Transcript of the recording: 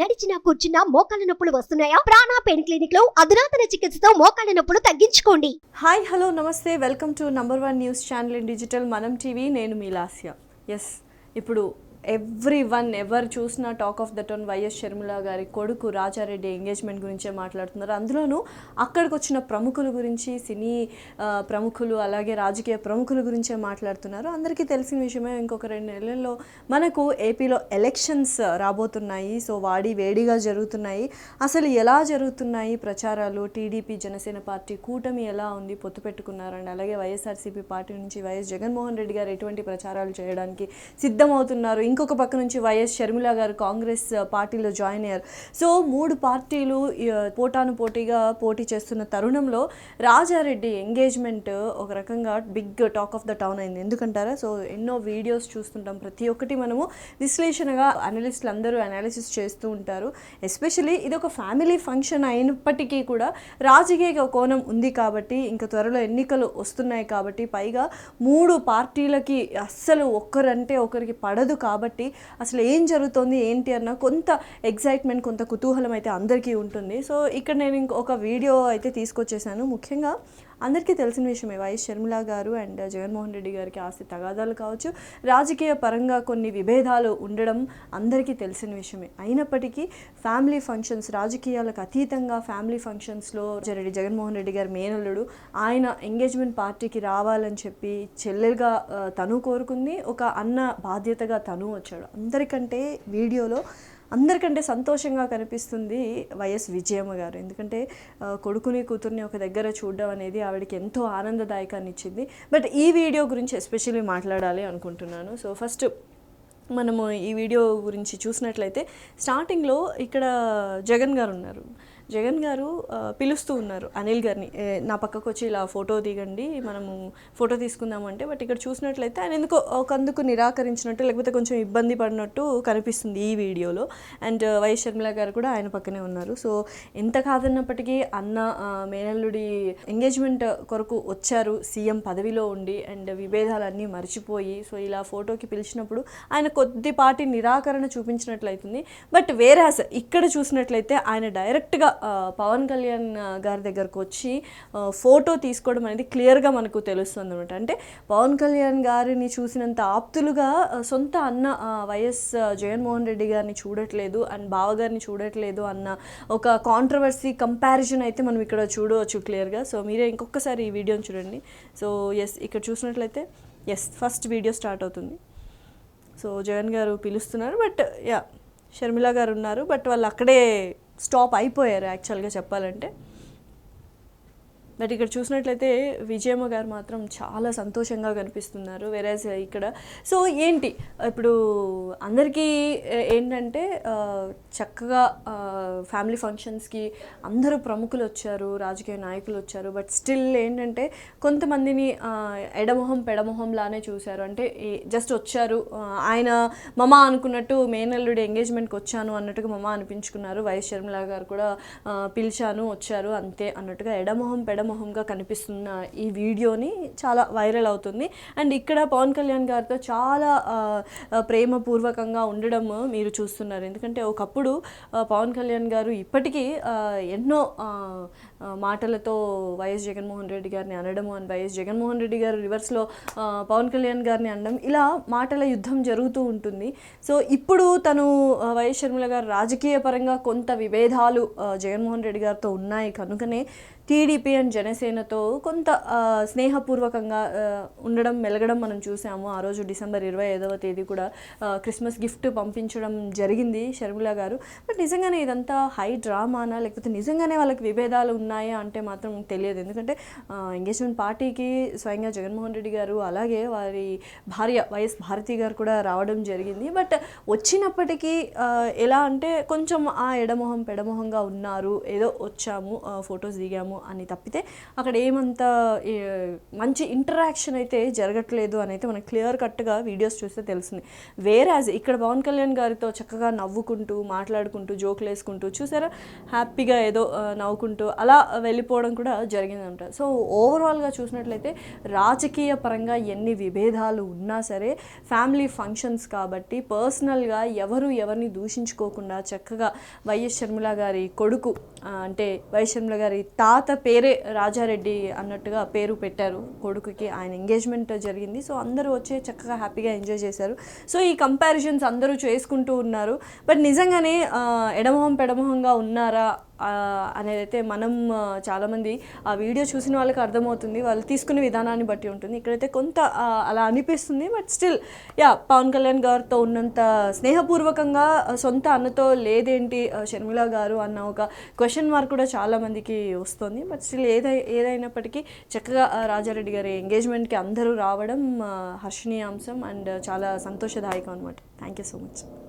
నడిచినా కూర్చున్నా మోకాళ్ళ నొప్పులు వస్తున్నాయా? ప్రాణా పెయిన్ క్లినిక్లో అధునాతన చికిత్సతో మోకాళ్ళ నొప్పులు తగ్గించుకోండి. హాయ్ హలో నమస్తే. Welcome to number one news channel in digital Manam TV. నేను మీ లాస్య. ఎస్ ఇప్పుడు ఎవ్రీ వన్ ఎవరు చూసినా talk of the town YS Sharmila గారి కొడుకు రాజారెడ్డి ఎంగేజ్మెంట్ గురించే మాట్లాడుతున్నారు. అందులోనూ అక్కడికి వచ్చిన ప్రముఖుల గురించి సినీ ప్రముఖులు అలాగే రాజకీయ ప్రముఖుల గురించే మాట్లాడుతున్నారు. అందరికీ తెలిసిన విషయమే ఇంకొక రెండు నెలల్లో మనకు ఏపీలో ఎలక్షన్స్ రాబోతున్నాయి. సో వాడి వేడిగా జరుగుతున్నాయి. అసలు ఎలా జరుగుతున్నాయి ప్రచారాలు? టీడీపీ జనసేన పార్టీ కూటమి ఎలా ఉంది? పొత్తు పెట్టుకున్నారండి. అలాగే వైఎస్ఆర్సీపీ పార్టీ నుంచి వైఎస్ జగన్మోహన్ రెడ్డి గారు ఎటువంటి ప్రచారాలు చేయడానికి సిద్ధమవుతున్నారు? ఇంకొక పక్క నుంచి వైఎస్ షర్మిల గారు కాంగ్రెస్ పార్టీలో జాయిన్ అయ్యారు. సో మూడు పార్టీలు పోటాను పోటీగా పోటీ చేస్తున్న తరుణంలో రాజారెడ్డి ఎంగేజ్మెంట్ ఒక రకంగా big talk of the town అయింది. ఎందుకంటారా? సో ఎన్నో వీడియోస్ చూస్తుంటాం ప్రతి ఒక్కటి మనము. విశ్లేషణగా అనలిస్టులు అందరూ అనాలిసిస్ చేస్తూ ఉంటారు. ఎస్పెషలీ ఇది ఒక ఫ్యామిలీ ఫంక్షన్ అయినప్పటికీ కూడా రాజకీయ కోణం ఉంది కాబట్టి ఇంకా త్వరలో ఎన్నికలు వస్తున్నాయి కాబట్టి పైగా మూడు పార్టీలకి అస్సలు ఒక్కరంటే ఒకరికి పడదు కాబట్టి కాబట్టి అసలు ఏం జరుగుతోంది ఏంటి అన్న కొంత ఎగ్జైట్మెంట్ కొంత కుతూహలం అయితే అందరికీ ఉంటుంది. సో ఇక్కడ నేను ఇంకొక వీడియో అయితే తీసుకొచ్చేసాను. ముఖ్యంగా అందరికీ తెలిసిన విషయమే. వైఎస్ షర్మిల గారు అండ్ జగన్మోహన్ రెడ్డి గారికి ఆస్తి తగాదాలు కావచ్చు. రాజకీయ పరంగా కొన్ని విభేదాలు ఉండడం అందరికీ తెలిసిన విషయమే. అయినప్పటికీ ఫ్యామిలీ ఫంక్షన్స్ రాజకీయాలకు అతీతంగా ఫ్యామిలీ ఫంక్షన్స్లో రెడ్డి జగన్మోహన్ రెడ్డి గారు మేనల్లుడు. ఆయన ఎంగేజ్మెంట్ పార్టీకి రావాలని చెప్పి చెల్లెలుగా తను కోరుకుంది. ఒక అన్న బాధ్యతగా తను వచ్చాడు. అందరికంటే వీడియోలో అందరికంటే సంతోషంగా కనిపిస్తుంది వైఎస్ విజయమ్మ గారు. ఎందుకంటే కొడుకుని కూతుర్ని ఒక దగ్గర చూడడం అనేది ఆవిడకి ఎంతో ఆనందదాయకాన్ని ఇచ్చింది. బట్ ఈ వీడియో గురించి ఎస్పెషల్లీ మాట్లాడాలి అనుకుంటున్నాను. సో ఫస్ట్ మనము ఈ వీడియో గురించి చూసినట్లయితే స్టార్టింగ్లో ఇక్కడ జగన్ గారు ఉన్నారు. జగన్ గారు పిలుస్తూ ఉన్నారు అనిల్ గారిని. నా పక్కకు వచ్చి ఇలా ఫోటో దిగండి మనము ఫోటో తీసుకుందామంటే బట్ ఇక్కడ చూసినట్లయితే ఆయన ఎందుకో ఒకందుకు నిరాకరించినట్టు లేకపోతే కొంచెం ఇబ్బంది పడినట్టు కనిపిస్తుంది ఈ వీడియోలో. అండ్ వైఎస్ షర్మిల గారు కూడా ఆయన పక్కనే ఉన్నారు. సో ఎంత కాదన్నప్పటికీ అన్న మేనల్లుడి ఎంగేజ్మెంట్ కొరకు వచ్చారు సీఎం పదవిలో ఉండి అండ్ విభేదాలన్నీ మర్చిపోయి సో ఇలా ఫోటోకి పిలిచినప్పుడు ఆయన కొద్దిపాటి నిరాకరణ చూపించినట్లయితుంది. బట్ వేరాస్ ఇక్కడ చూసినట్లయితే ఆయన డైరెక్ట్గా పవన్ కళ్యాణ్ గారి దగ్గరకు వచ్చి ఫోటో తీసుకోవడం అనేది క్లియర్గా మనకు తెలుస్తుంది అనమాట అంటే పవన్ కళ్యాణ్ గారిని చూసినంత ఆప్తులుగా సొంత అన్న వైఎస్ జగన్మోహన్ రెడ్డి గారిని చూడట్లేదు అండ్ బావగారిని చూడట్లేదు అన్న ఒక కాంట్రవర్సీ కంపారిజన్ అయితే మనం ఇక్కడ చూడవచ్చు క్లియర్గా. సో మీరే ఇంకొకసారి ఈ వీడియోని చూడండి. సో ఎస్ ఇక్కడ చూసినట్లయితే ఎస్ ఫస్ట్ వీడియో స్టార్ట్ అవుతుంది. సో జగన్ గారు పిలుస్తున్నారు బట్ యా షర్మిల గారు ఉన్నారు బట్ వాళ్ళు అక్కడే స్టాప్ అయిపోయారు యాక్చువల్గా చెప్పాలంటే. బట్ ఇక్కడ చూసినట్లయితే విజయమ్మ గారు మాత్రం చాలా సంతోషంగా కనిపిస్తున్నారు వేరే uh, ఇక్కడ. సో ఏంటి? ఇప్పుడు అందరికీ uh, ఏంటంటే uh, చక్కగా ఫ్యామిలీ ఫంక్షన్స్కి అందరూ ప్రముఖులు వచ్చారు రాజకీయ నాయకులు వచ్చారు బట్ స్టిల్ ఏంటంటే కొంతమందిని ఎడమొహం పెడమొహం లానే చూశారు. అంటే జస్ట్ వచ్చారు ఆయన మమ అనుకున్నట్టు మేనల్లుడి ఎంగేజ్మెంట్కి వచ్చాను అన్నట్టుగా మమ అనిపించుకున్నారు. వైఎస్ షర్మిల గారు కూడా పిలిచాను వచ్చారు అంతే అన్నట్టుగా ఎడమొహం పెడమొహంగా కనిపిస్తున్న ఈ వీడియోని చాలా వైరల్ అవుతుంది. అండ్ ఇక్కడ పవన్ కళ్యాణ్ గారితో చాలా ప్రేమపూర్వకంగా ఉండడం మీరు చూస్తున్నారు. ఎందుకంటే ఒకప్పుడు పవన్ కళ్యాణ్ గారు ఇప్పటికీ ఎన్నో మాటలతో వైఎస్ జగన్మోహన్ రెడ్డి గారిని అనడము అండ్ వైఎస్ జగన్మోహన్ రెడ్డి గారు రివర్స్లో పవన్ కళ్యాణ్ గారిని అనడం ఇలా మాటల యుద్ధం జరుగుతూ ఉంటుంది. సో ఇప్పుడు తను వైఎస్ షర్మిల గారు రాజకీయ పరంగా కొంత విభేదాలు జగన్మోహన్ రెడ్డి గారితో ఉన్నాయి కనుకనే టీడీపీ అండ్ జనసేనతో కొంత స్నేహపూర్వకంగా ఉండడం మెలగడం మనం చూసాము. ఆ రోజు డిసెంబర్ ఇరవై ఐదవ తేదీ కూడా క్రిస్మస్ గిఫ్ట్ పంపించడం జరిగింది షర్మిల గారు. బట్ నిజంగానే ఇదంతా హై డ్రామానా? లేకపోతే నిజంగానే వాళ్ళకి విభేదాలు ఉన్నాయా అంటే మాత్రం తెలియదు. ఎందుకంటే ఎంగేజ్మెంట్ పార్టీకి స్వయంగా జగన్మోహన్ రెడ్డి గారు అలాగే వారి భార్య వైఎస్ భారతి గారు కూడా రావడం జరిగింది. బట్ వచ్చినప్పటికీ ఎలా అంటే కొంచెం ఆ ఎడమొహం పెడమొహంగా ఉన్నారు. ఏదో వచ్చాము ఫొటోస్ దిగాము. అని తప్పితే అక్కడ ఏమంత మంచి ఇంటరాక్షన్ అయితే జరగట్లేదు అని అయితే మనకు క్లియర్ కట్గా వీడియోస్ చూస్తే తెలుస్తుంది. వేరాజ్ ఇక్కడ పవన్ కళ్యాణ్ గారితో చక్కగా నవ్వుకుంటూ మాట్లాడుకుంటూ జోకులు వేసుకుంటూ చూసారా? హ్యాపీగా ఏదో నవ్వుకుంటూ అలా వెళ్ళిపోవడం కూడా జరిగిందంట. సో ఓవరాల్గా చూసినట్లయితే రాజకీయ పరంగా ఎన్ని విభేదాలు ఉన్నా సరే ఫ్యామిలీ ఫంక్షన్స్ కాబట్టి పర్సనల్గా ఎవరు ఎవరిని దూషించుకోకుండా చక్కగా వైఎస్ షర్మిల గారి కొడుకు అంటే వైఎస్ షర్మిల గారి తాత పేరే రాజారెడ్డి అన్నట్టుగా పేరు పెట్టారు. కొడుకుకి ఆయన ఎంగేజ్మెంట్ జరిగింది. సో అందరూ వచ్చి చక్కగా హ్యాపీగా ఎంజాయ్ చేశారు. సో ఈ కంపారిజన్స్ అందరూ చేసుకుంటూ ఉన్నారు. బట్ నిజంగానే ఎడమొహం పెడమొహంగా ఉన్నారా అనేదైతే అనేది అయితే మనం చాలామంది ఆ వీడియో చూసిన వాళ్ళకి అర్థమవుతుంది. వాళ్ళు తీసుకునే విధానాన్ని బట్టి ఉంటుంది. ఇక్కడైతే కొంత అలా అనిపిస్తుంది. But still ya Pavan Kalyan గారితో ఉన్నంత స్నేహపూర్వకంగా సొంత అన్నతో లేదేంటి షర్మిల గారు అన్న ఒక క్వశ్చన్ మార్క్ కూడా చాలామందికి వస్తుంది. బట్ స్టిల్ ఏదై ఏదైనప్పటికీ చక్కగా రాజారెడ్డి గారి ఎంగేజ్మెంట్కి అందరూ రావడం హర్షణీయాంశం అండ్ చాలా సంతోషదాయకం అనమాట థ్యాంక్ యూ సో మచ్